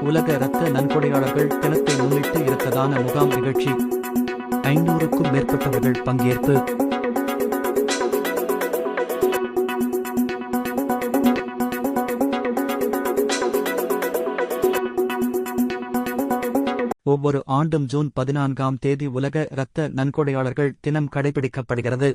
உலக இரத்த நன்கொடையாளர்கள் தினத்தை முன்னிட்டு இரத்ததான முகாம் நிகழ்ச்சி. ஐநூறுக்கும் மேற்பட்டவர்கள் பங்கேற்பு. ஒவ்வொரு ஆண்டும் ஜூன் பதினான்காம் தேதி உலக இரத்த நன்கொடையாளர்கள் தினம் கடைபிடிக்கப்படுகிறது.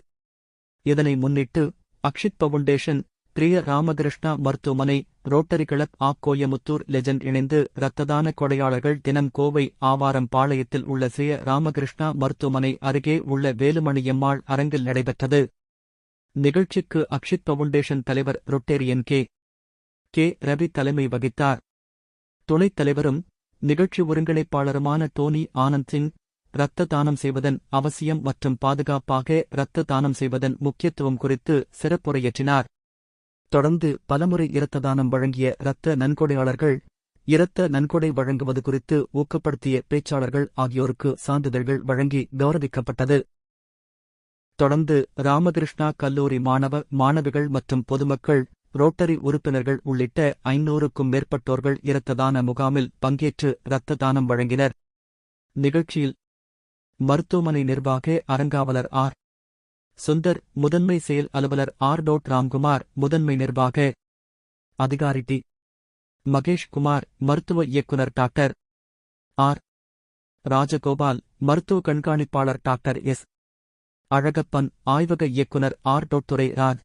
இதனை முன்னிட்டு அக்ஷித் பவுண்டேஷன் பிரிய ராமகிருஷ்ணா மருத்துவமனை rotary club of Coimbatore legend இணைந்து இரத்ததான கொடையாளர்கள் தினம் கோவை ஆவாரம் பாளையத்தில் உள்ள ஸ்ரீ ராமகிருஷ்ணா மருத்துவமனை அருகே உள்ள வேலுமணியம்மாள் அரங்கில் நடைபெற்றது. நிகழ்ச்சிக்கு அக்ஷித் பவுண்டேஷன் தலைவர் ரொட்டேரியன் கே. கே. ரவி தலைமை வகித்தார். துணைத் தலைவரும் நிகழ்ச்சி ஒருங்கிணைப்பாளருமான டோனி ஆனந்த் சிங் இரத்த தானம் செய்வதன் அவசியம் மற்றும் பாதுகாப்பாக இரத்த தானம் செய்வதன் முக்கியத்துவம் குறித்து சிறப்புரையற்றினார். தொடர்ந்து பலமுறை இரத்த தானம் வழங்கிய இரத்த நன்கொடையாளர்கள் இரத்த நன்கொடை வழங்குவது குறித்து ஊக்கப்படுத்திய பேச்சாளர்கள் ஆகியோருக்கு சான்றிதழ்கள் வழங்கி கௌரவிக்கப்பட்டது. தொடர்ந்து ராமகிருஷ்ணா கல்லூரி மாணவ மாணவிகள் மற்றும் பொதுமக்கள் ரோட்டரி உறுப்பினர்கள் உள்ளிட்ட ஐநூறுக்கும் மேற்பட்டோர்கள் இரத்த தான முகாமில் பங்கேற்று இரத்த தானம் வழங்கினர். நிகழ்ச்சியில் மருத்துவமனை நிர்வாக அரங்காவலர் ஆர். சுந்தர் முதன்மை செயல் அலுவலர் ஆர். டோட். ராம்குமார் முதன்மை நிர்வாக அதிகாரி டி மகேஷ் குமார் மருத்துவ இயக்குனர் டாக்டர். ஆர். ராஜகோபால் மருத்துவ கண்காணிப்பாளர் டாக்டர் எஸ். அழகப்பன் ஆய்வக இயக்குனர் R. Dot. Durai Raj.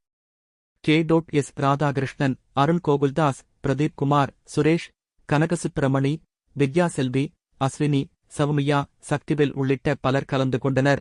K. Dot. S. Radhakrishnan Arun Gokuldas Pradeep Kumar Suresh Kanagasubramani Vidhya Selvi Ashwini Sowmiya Sakthivel உள்ளிட்ட பலர் கலந்து கொண்டனர்.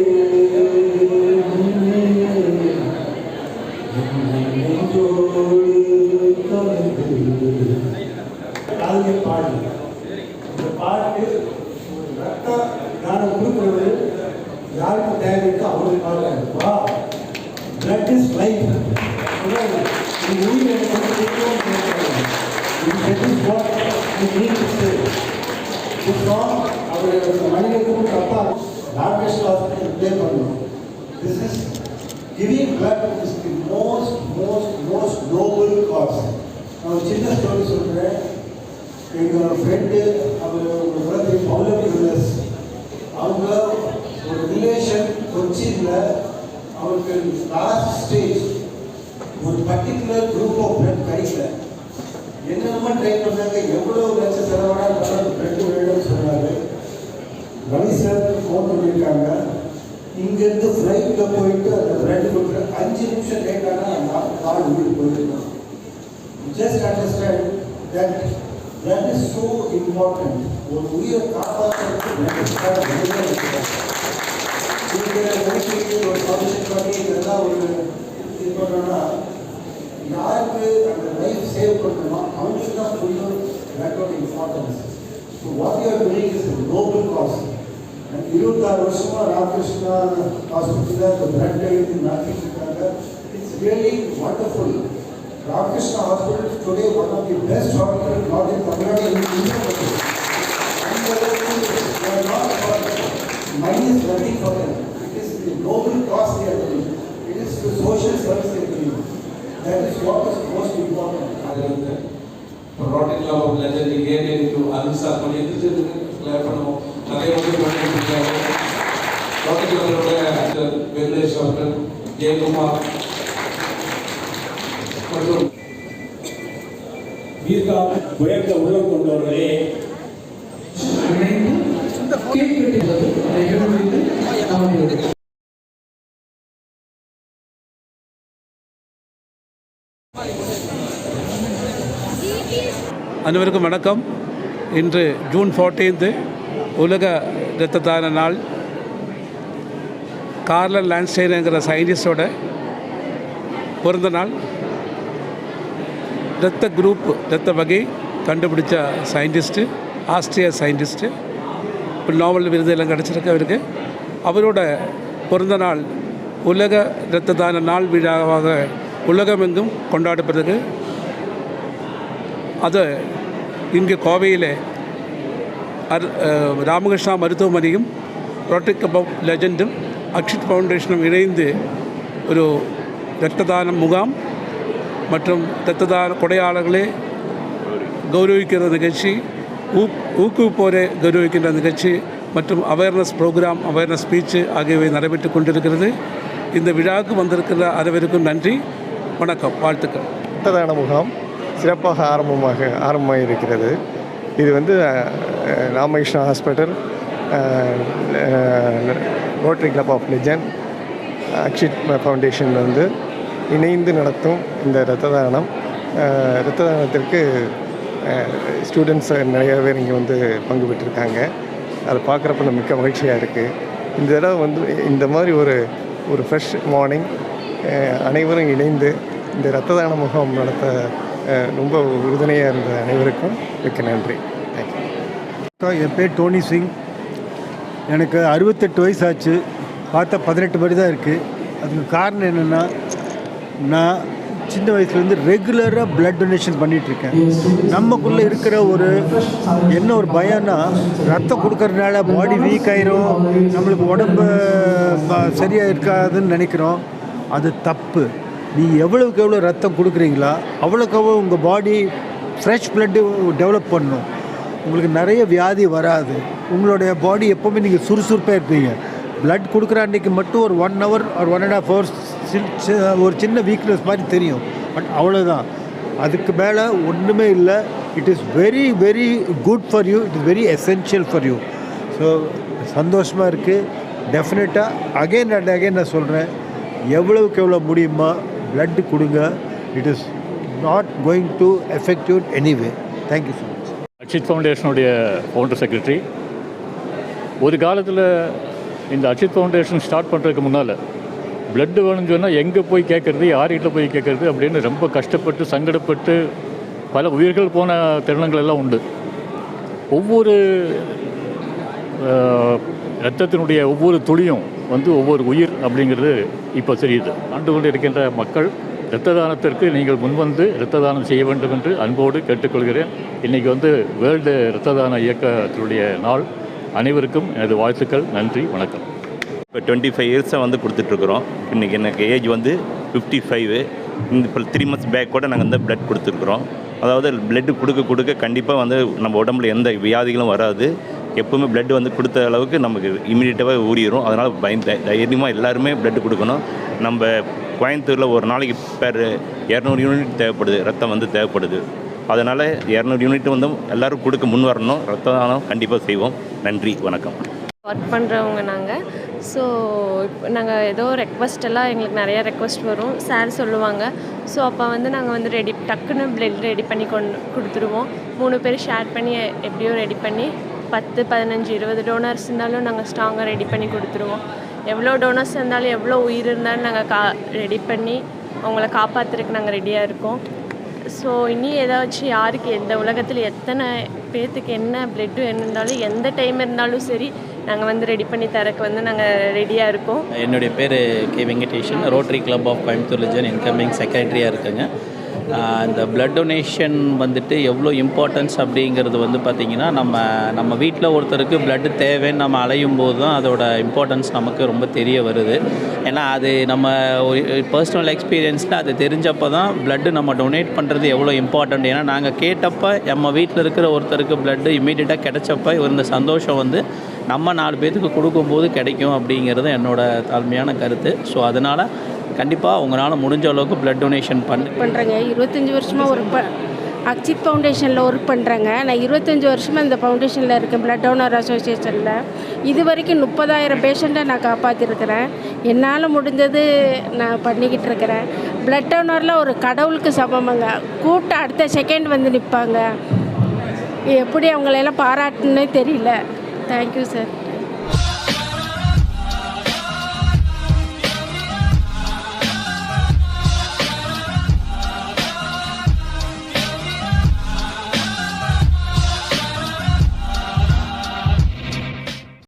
அவருடைய மனிதனுக்கும் தப்பா ஹாஸ்பிட்டல் ப்ளே பண்ணணும் this is giving blood is the most most most noble cause நான் ஒரு சின்ன ஸ்டோரி சொல்கிறேன் எங்கள் ஃப்ரெண்டு அவர் ஒரு குழந்தை அவங்க ஒரு ரிலேஷன் கொச்சியில் அவருக்கு லாஸ்ட் ஸ்டேஜ் ஒரு பர்டிகுலர் குரூப் ஆஃப் பிளட் கிடைக்கல என்னென்னமோ ட்ரை பண்ணாங்க எவ்வளோ லட்சம் செலவான பிளட் வேணும்னு சொன்னாங்க ரவி ஃபோன் பண்ணியிருக்காங்க இங்கேருந்து ஃப்ளைட்டில் போயிட்டு அந்த பிளட் கொடுக்குற அஞ்சு நிமிஷம் லேட் ஆனால் அந்த கால் வீடு போயிருக்கோம் just understand that that is so important ஒரு உயிரை காப்பாற்றுறதுக்கு ஒரு ஃபங்க்ஷன் பண்ணி இதெல்லாம் ஒரு இது பண்ணோன்னா யாருக்கு அந்த லைஃப் சேவ் பண்ணணுமோ அவங்களுக்கு தான் புரியும் தட்டோட importance so what you are doing is noble இருபத்தி ஆறு வருஷமா ராமகிருஷ்ணா ஹாஸ்பிட்டலில் இந்த பிளட் டொனேஷன் நடத்திட்டு இருக்காங்க it's really wonderful Ramakrishna hospital today one of the best hospital not in Tamil Nadu money is running for them it is the noble cause they are doing it is the social service they doing that is what is most important அது வந்து protein love of legend came in to Anusha பண்ணி எடுத்துட்டு clear பண்ணுவோம் நிறைய வந்து பண்ணிருக்காங்க rotary Venkatesh அவர்கள் ஜெயக்குமார் மற்றும் உயர்ந்த கொண்டவர்களே அனைவருக்கும் வணக்கம். இன்று ஜூன் 14th உலக இரத்த தான நாள் கார்லன் லான்ஸ்டைனுங்கிற சயின்டிஸ்டோட பிறந்த நாள். இரத்த குரூப் இரத்த வகை கண்டுபிடிச்ச சயின்டிஸ்ட்டு ஆஸ்திரிய சயின்டிஸ்ட்டு இப்போ நாவல் விருது எல்லாம் கிடச்சிருக்கு அவருக்கு. அவரோட பிறந்த நாள் உலக இரத்த தான நாள் விழாவாக உலகமெங்கும் கொண்டாடப்படுறது அது இங்கே கோவையில் ராமகிருஷ்ணா மருத்துவமனையும் ரோட்டரி கிளப் லெஜெண்டும் அக்ஷித் ஃபவுண்டேஷனும் இணைந்து ஒரு ரத்ததான முகாம் மற்றும் ரத்ததான கொடையாளர்களே கௌரவிக்கிற நிகழ்ச்சி ஊக் ஊக்குவிப்போரை கௌரவிக்கின்ற நிகழ்ச்சி மற்றும் அவேர்னஸ் ப்ரோக்ராம் அவேர்னஸ் ஸ்பீச்சு ஆகியவை நடைபெற்று கொண்டிருக்கிறது இந்த விழாவுக்கு வந்திருக்கிற அனைவருக்கும் நன்றி வணக்கம் வாழ்த்துக்கள் ரத்ததான முகாம் சிறப்பாக ஆரம்பமாக ஆரம்பமாக இருக்கிறது இது வந்து Ramakrishna hospital rotary club of legend Akshith foundation வந்து இணைந்து நடத்தும் இந்த இரத்த தானம் இரத்த தானத்திற்கு ஸ்டூடெண்ட்ஸ் நிறைய பேர் இங்கே வந்து பங்கு பெற்றிருக்காங்க. அதை பார்க்குறப்ப நம்ம மிக்க மகிழ்ச்சியாக இருக்குது இந்த தடவை வந்து இந்த மாதிரி ஒரு ஒரு ஃப்ரெஷ் மார்னிங் அனைவரும் இணைந்து இந்த இரத்த தான முகாம் நடத்த ரொம்ப உறுதுணையாக இருந்த அனைவருக்கும் மிக்க நன்றி. தேங்க்யூ என் பேர் டோனி சிங். எனக்கு அறுபத்தெட்டு வயசு ஆச்சு பார்த்தா பதினெட்டு படி தான் இருக்குது அதுக்கு காரணம் என்னென்னா நான் சின்ன வயசுலேருந்து ரெகுலராக பிளட் டொனேஷன் பண்ணிகிட்ருக்கேன் நமக்குள்ளே இருக்கிற ஒரு என்ன ஒரு பயம்னா ரத்தம் கொடுக்கறதுனால பாடி வீக் ஆயிரும். நம்மளுக்கு உடம்பு ப- இருக்காதுன்னு நினைக்கிறோம். அது தப்பு. நீங்கள் எவ்வளவுக்கு எவ்வளோ ரத்தம் கொடுக்குறீங்களா அவ்வளோக்கு அவ்வளோ உங்கள் பாடி ஃப்ரெஷ் பிளட்டு டெவலப் பண்ணும். உங்களுக்கு நிறைய வியாதி வராது. உங்களுடைய பாடி எப்போவுமே நீங்கள் சுறுசுறுப்பாக இருப்பீங்க. ப்ளட் கொடுக்குற அன்றைக்கி மட்டும் ஒரு ஒன் ஹவர் ஒரு ஒன் அண்ட் ஹாஃப் ஹவர்ஸ் ஒரு சின்ன வீக்னஸ் மாதிரி தெரியும். பட் அவ்வளோதான் அதுக்கு மேலே ஒன்றுமே இல்லை. It is very very good for you it is very essential for you so சந்தோஷமாக இருக்குது டெஃபினட்டாக அகைன் அண்ட் அகைன் நான் சொல்கிறேன் எவ்வளவுக்கு எவ்வளோ முடியுமா? Blood கொடுங்க. It is not going to effective anyway thank you so much Achith ஃபவுண்டேஷனுடைய founder secretary ஒரு காலத்தில் இந்த அச்சித் ஃபவுண்டேஷன் ஸ்டார்ட் பண்ணுறதுக்கு முன்னால் blood வேணும்னு சொன்னால் எங்கே போய் கேட்குறது யார்கிட்ட போய் கேட்குறது அப்படின்னு ரொம்ப கஷ்டப்பட்டு சங்கடப்பட்டு பல உயிர்கள் போன தருணங்கள் எல்லாம் உண்டு. ஒவ்வொரு ரத்தத்தினுடைய ஒவ்வொரு துளியும் வந்து ஒவ்வொரு உயிர் அப்படிங்கிறது இப்போ தெரியுது. ஆண்டு கொண்டு இருக்கின்ற மக்கள் இரத்த தானத்திற்கு நீங்கள் முன்வந்து இரத்த தானம் செய்ய வேண்டும் என்று அன்போடு கேட்டுக்கொள்கிறேன். இன்றைக்கி வந்து வேர்ல்டு இரத்த தான இயக்கத்தினுடைய நாள். அனைவருக்கும் எனது வாழ்த்துக்கள். நன்றி. வணக்கம். இப்போ டுவெண்ட்டி ஃபைவ் இயர்ஸாக வந்து கொடுத்துட்ருக்குறோம். இன்றைக்கி எனக்கு ஏஜ் வந்து ஃபிஃப்டி ஃபைவ் இந்த இப்போ த்ரீ மந்த்ஸ் பேக் கூட நாங்கள் வந்து பிளட் கொடுத்துருக்குறோம் அதாவது பிளட் கொடுக்க கொடுக்க கண்டிப்பாக வந்து நம்ம உடம்புல எந்த வியாதிகளும் வராது. எப்பவுமே பிளட் வந்து கொடுத்த அளவுக்கு நமக்கு இமீடியட்டாகவே ஊறிடும் அதனால் பயந்த தைரியமாக எல்லாருமே பிளட் கொடுக்கணும். நம்ம கோயம்புத்தூரில் ஒரு நாளைக்கு பேர் இரநூறு யூனிட் தேவைப்படுது. ரத்தம் வந்து தேவைப்படுது. அதனால் இரநூறு யூனிட் வந்து எல்லோரும் கொடுக்க முன் வரணும். ரத்த தானம் கண்டிப்பாக செய்வோம். நன்றி வணக்கம். ஒர்க் பண்ணுறவங்க நாங்கள் ஸோ இப்போ நாங்கள் ஏதோ ரெக்வஸ்ட் எல்லாம் எங்களுக்கு நிறையா ரெக்வஸ்ட் வரும். சார் சொல்லுவாங்க. ஸோ அப்போ வந்து நாங்கள் வந்து ரெடி டக்குன்னு பிளட் ரெடி பண்ணி கொண்டு கொடுத்துருவோம். மூணு பேர் ஷேர் பண்ணி எப்படியோ ரெடி பண்ணி பத்து பதினஞ்சு இருபது டோனர்ஸ் இருந்தாலும் நாங்கள் ஸ்ட்ராங்காக ரெடி பண்ணி கொடுத்துருவோம். எவ்வளோ டோனர்ஸ் இருந்தாலும் எவ்வளோ உயிர் இருந்தாலும் நாங்கள் கா ரெடி பண்ணி அவங்கள காப்பாற்றுறதுக்கு நாங்கள் ரெடியாக இருக்கோம். ஸோ இனி ஏதாச்சும் யாருக்கு எந்த உலகத்தில் எத்தனை பேர்த்துக்கு என்ன பிளட்டு இருந்தாலும் எந்த டைம் இருந்தாலும் சரி நாங்கள் வந்து ரெடி பண்ணி தரக்கு வந்து நாங்கள் ரெடியாக இருக்கோம். என்னுடைய பேர் K Venkatesan. Rotary club of Coimbatore region incoming செக்ரட்டரியாக இருக்குங்க. இந்த பிளட் டொனேஷன் வந்துட்டு எவ்வளோ இம்பார்ட்டன்ஸ் அப்படிங்கிறது வந்து பார்த்திங்கன்னா நம்ம நம்ம வீட்டில் ஒருத்தருக்கு blood தேவைன்னு நம்ம அலையும் போது தான் அதோட இம்பார்ட்டன்ஸ் நமக்கு ரொம்ப தெரிய வருது. ஏன்னா அது நம்ம பர்சனல் எக்ஸ்பீரியன்ஸில் அது தெரிஞ்சப்போ தான் பிளட்டு நம்ம டொனேட் பண்ணுறது எவ்வளோ இம்பார்ட்டண்ட் ஏன்னா நாங்கள் கேட்டப்போ நம்ம வீட்டில் இருக்கிற ஒருத்தருக்கு பிளட்டு இமீடியட்டாக கிடைச்சப்ப இருந்த சந்தோஷம் வந்து நம்ம நாலு பேர்த்துக்கு கொடுக்கும்போது கிடைக்கும் அப்படிங்கிறது என்னோட தாழ்மையான கருத்து. ஸோ அதனால் கண்டிப்பாக உங்களால் முடிஞ்ச அளவுக்கு பிளட் டொனேஷன் பண்ணு. பண்ணுறேங்க இருபத்தஞ்சி வருஷமாக ஒர்க் ப அக்சித் ஃபவுண்டேஷனில் ஒர்க் பண்ணுறேங்க நான் இருபத்தஞ்சி வருஷமாக இந்த ஃபவுண்டேஷனில் இருக்கேன் பிளட் டோனர் அசோசியேஷனில் இது வரைக்கும் முப்பதாயிரம் பேஷண்ட்டை நான் காப்பாற்றிருக்கிறேன் என்னால் முடிஞ்சது நான் பண்ணிக்கிட்டு இருக்கிறேன். பிளட் டோனரில் ஒரு கடவுளுக்கு சமமாங்க. கூப்பிட்டு அடுத்த செகண்ட் வந்து நிற்பாங்க எப்படி அவங்களெல்லாம் பாராட்டுன்னே தெரியல. Thank you sir